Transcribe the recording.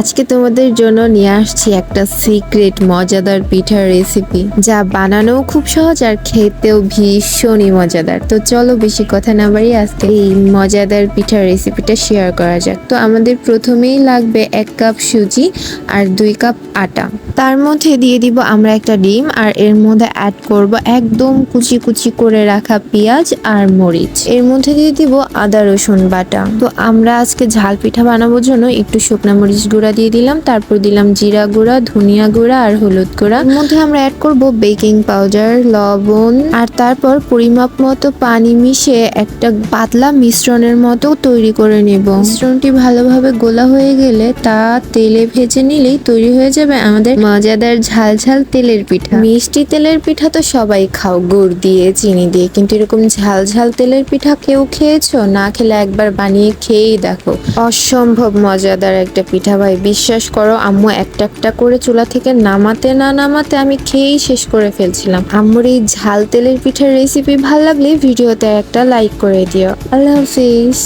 আজকে তোমাদের জন্য নিয়ে আসছি একটা সিক্রেট মজাদার পিঠার রেসিপি যা বানানোও খুব সহজ আর খেতেও ভীষণই মজাদার। তো চলো বেশি কথা না বাড়িয়ে আজকে এই মজাদার পিঠার রেসিপিটা শেয়ার করা যাক। তো আমাদের প্রথমেই লাগবে এক কাপ সুজি আর দুই কাপ আটা। তার মধ্যে দিয়ে দিব আমরা একটা ডিম আর এর মধ্যে অ্যাড করব একদম কুচি কুচি করে রাখা পেঁয়াজ আর মরিচ। এর মধ্যে দিয়ে দিব আদা রসুন বাটা। তো আমরা আজকে ঝাল পিঠা বানানোর জন্য একটু শুকনা মরিচ গুঁড়া দিয়ে দিলাম, তারপর দিলাম জিরা গুঁড়া, ধনিয়া গুঁড়া আর হলুদ গুঁড়া। মধ্যে আমরা অ্যাড করব বেকিং পাউডার লবণ, আর তারপর পরিমাপ মতো পানি মিশিয়ে একটা পাতলা মিশ্রণের মতো তৈরি করে নেব। মিশ্রণটি ভালোভাবে গোলা হয়ে গেলে তা তেলে ভেজে নিলেই তৈরি হয়ে যাবে আমাদের মজাদার ঝাল ঝাল তেলের পিঠা। মিষ্টি তেলের পিঠা তো সবাই খাও, গুড় দিয়ে, চিনি দিয়ে, কিন্তু এরকম ঝাল ঝাল তেলের পিঠা কেউ খেয়েছো? না খেলে একবার বানিয়ে খেয়েই দেখো। অসম্ভব মজাদার একটা পিঠা ভাই। বিশ্বাস করো, আম্মু একটা একটা করে চুলা থেকে নামাতে না নামাতে আমি খেয়েই শেষ করে ফেলছিলাম। আম্মুর এই ঝাল তেলের পিঠার রেসিপি ভালো লাগলে ভিডিওতে একটা লাইক করে দিও। আল্লাহ হাফিজ।